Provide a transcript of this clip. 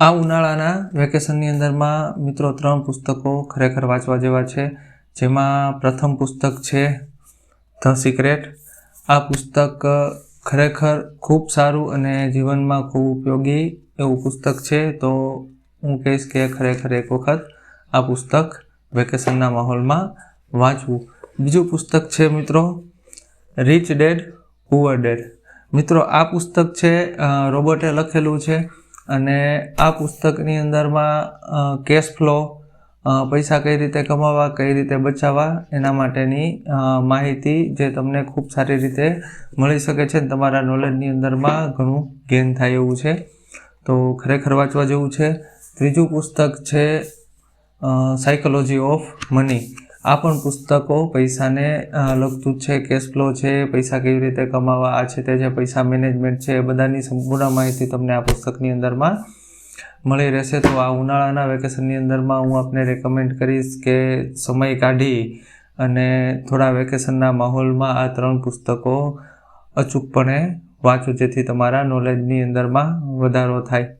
આ ઉનાળાના વેકેશનની અંદરમાં મિત્રો ત્રણ પુસ્તકો ખરેખર વાંચવા જેવા છે. જેમાં પ્રથમ પુસ્તક છે, ધ સિક્રેટ. આ પુસ્તક ખરેખર ખૂબ સારું અને જીવનમાં ખૂબ ઉપયોગી એવું પુસ્તક છે. તો હું કહીશ કે ખરેખર એક વખત આ પુસ્તક વેકેશનના માહોલમાં વાંચવું. બીજું પુસ્તક છે મિત્રો, રીચ ડેડ પુઅર ડેડ. મિત્રો, આ પુસ્તક છે રોબોટે લખેલું છે. અને આ પુસ્તકની અંદરમાં કેશ ફ્લો પૈસા કઈ રીતે કમાવા, કઈ રીતે બચાવવા, એના માટેની માહિતી જે તમને ખૂબ સારી રીતે મળી શકે છે તમારા નોલેજની અંદરમાં ઘણું ગેન થાય એવું છે. તો ખરેખર વાંચવા જેવું છે. ત્રીજું પુસ્તક છે સાયકોલોજી ઓફ મની આ પણ પુસ્તકો પૈસાને લગતું છે કેશ ફ્લો છે, પૈસા કેવી રીતે કમાવા, આ છે તે છે, પૈસા મેનેજમેન્ટ છે, એ બધાની સંપૂર્ણ માહિતી તમને આ પુસ્તકની અંદરમાં મળી રહેશે. તો આ ઉનાળાના વેકેશનની અંદરમાં હું આપને રેકમેન્ડ કરીશ કે સમય કાઢી અને થોડા વેકેશનના માહોલમાં આ ત્રણ પુસ્તકો અચૂકપણે વાંચો, જેથી તમારા નોલેજની અંદરમાં વધારો થાય.